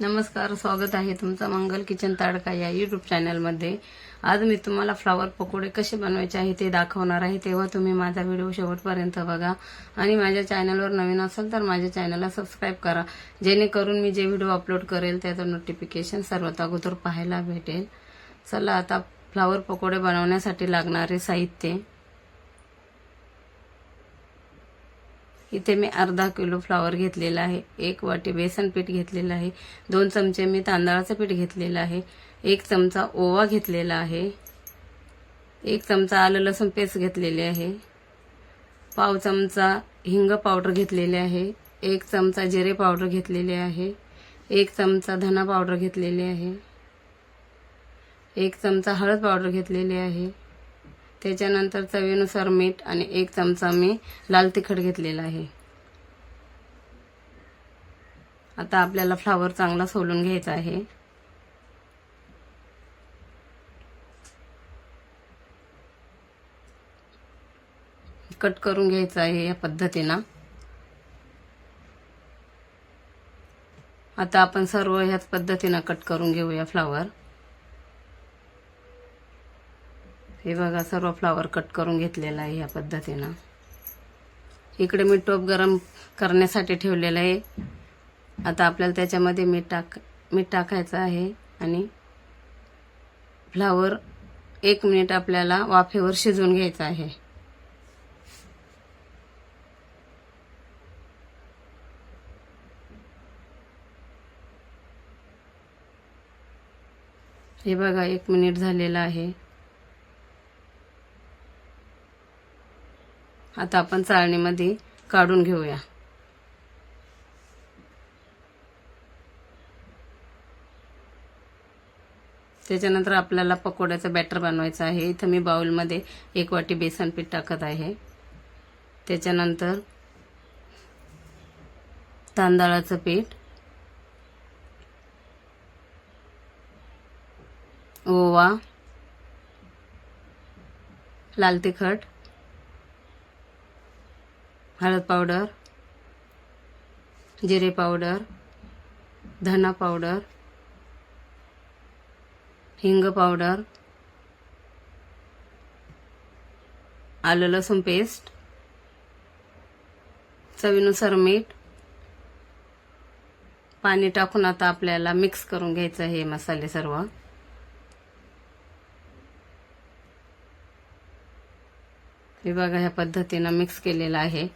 नमस्कार स्वागत आहे तुमचं मंगल किचन ताडका या युट्यूब चॅनलमध्ये आज मी तुम्हाला फ्लावर पकोडे कसे बनवायचे आहे ते दाखवणार आहे. तेव्हा तुम्ही माझा व्हिडिओ शेवटपर्यंत बघा. आणि माझ्या चॅनलवर नवीन असाल तर माझ्या चॅनलला सबस्क्राईब करा. जेणेकरून मी जे व्हिडिओ अपलोड करेल त्याचं नोटिफिकेशन सर्वात अगोदर पाहायला भेटेल. चला आता फ्लावर पकोडे बनवण्यासाठी लागणारे साहित्य इथे मी अर्धा किलो फ्लॉवर घेतलेला आहे. एक वाटी बेसन पीठ घेतलेलं आहे. दोन चमचे मी तांदळाचं पीठ घेतलेलं आहे. एक चमचा ओवा घेतलेला आहे. एक चमचा आलं लसूण पेस्ट घेतलेली आहे. पाव चमचा हिंग पावडर घेतलेले आहे. एक चमचा जिरे पावडर घेतलेले आहे. एक चमचा धना पावडर घेतलेली आहे. एक चमचा हळद पावडर घेतलेली आहे. त्याच्यानंतर चवीनुसार मीठ आणि एक चमचा मी लाल तिखट घेतलेला आहे. आता आपल्याला फ्लावर चांगला सोलून घ्यायचा आहे. कट करून घ्यायचं आहे या पद्धतीनं. आता आपण सर्व ह्याच पद्धतीनं कट करून घेऊया फ्लावर. हे बघा सर्व फ्लावर कट करून घेतलेला आहे या पद्धतीनं. इकडे मी टोप गरम करण्यासाठी ठेवलेलं आहे. आता आपल्याला त्याच्यामध्ये मीठ टाक मीठ टाकायचं आहे आणि फ्लावर एक मिनिट आपल्याला वाफेवर शिजवून घ्यायचं आहे. हे बघा एक मिनिट झालेलं आहे. आता आपण चाळणीमध्ये काढून घेऊया. त्याच्यानंतर आपल्याला पकोड्याचं बॅटर बनवायचं आहे. इथं मी बाउलमध्ये एक वाटी बेसन पीठ टाकत आहे. त्याच्यानंतर तांदळाचं पीठ ओवा लाल तिखट हळद पावडर जिरे पावडर धना पावडर हिंग पावडर आलं लसूण पेस्ट चवीनुसार मीठ पाणी टाकून आता आपल्याला मिक्स करून घ्यायचं हे मसाले सर्व. हे बघा ह्या पद्धतीनं मिक्स केलेलं आहे.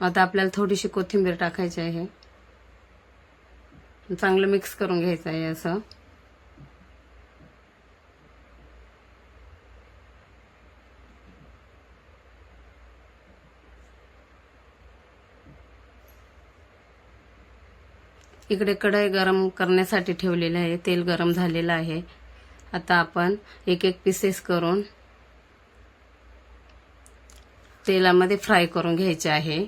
आता आपल्याला थोडीशी कोथिंबीर टाकायची आहे. चांगलं मिक्स करून घ्यायचं आहे असं. इकडे कढई गरम करण्यासाठी ठेवलेले आहे. तेल गरम झालेलं आहे. आता आपण एक एक पीसेस करून तेलामध्ये फ्राय करून घ्यायचे आहे.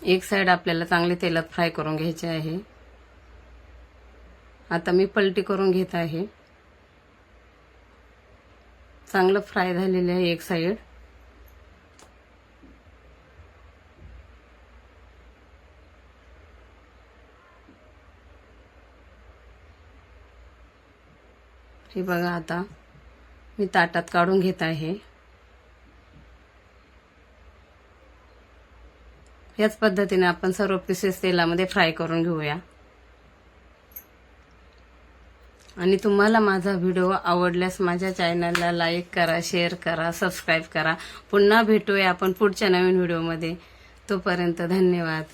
एक साइड आपल्याला चांगले तेलात फ्राय करून घ्यायचे आहे. आता मी पलटी करून घेत आहे. चांगलं फ्राय झालेलं आहे एक साइड हे बघा आता मी ताटात काढून घेत आहे. याच पद्धतीने आपण सर्व पीसेस तेलामध्ये फ्राय करून घेऊया. आणि तुम्हाला माझा व्हिडिओ आवडल्यास माझ्या चॅनलला लाईक करा शेअर करा सबस्क्राईब करा. पुन्हा भेटूया आपण पुढच्या नवीन व्हिडिओमध्ये तोपर्यंत धन्यवाद.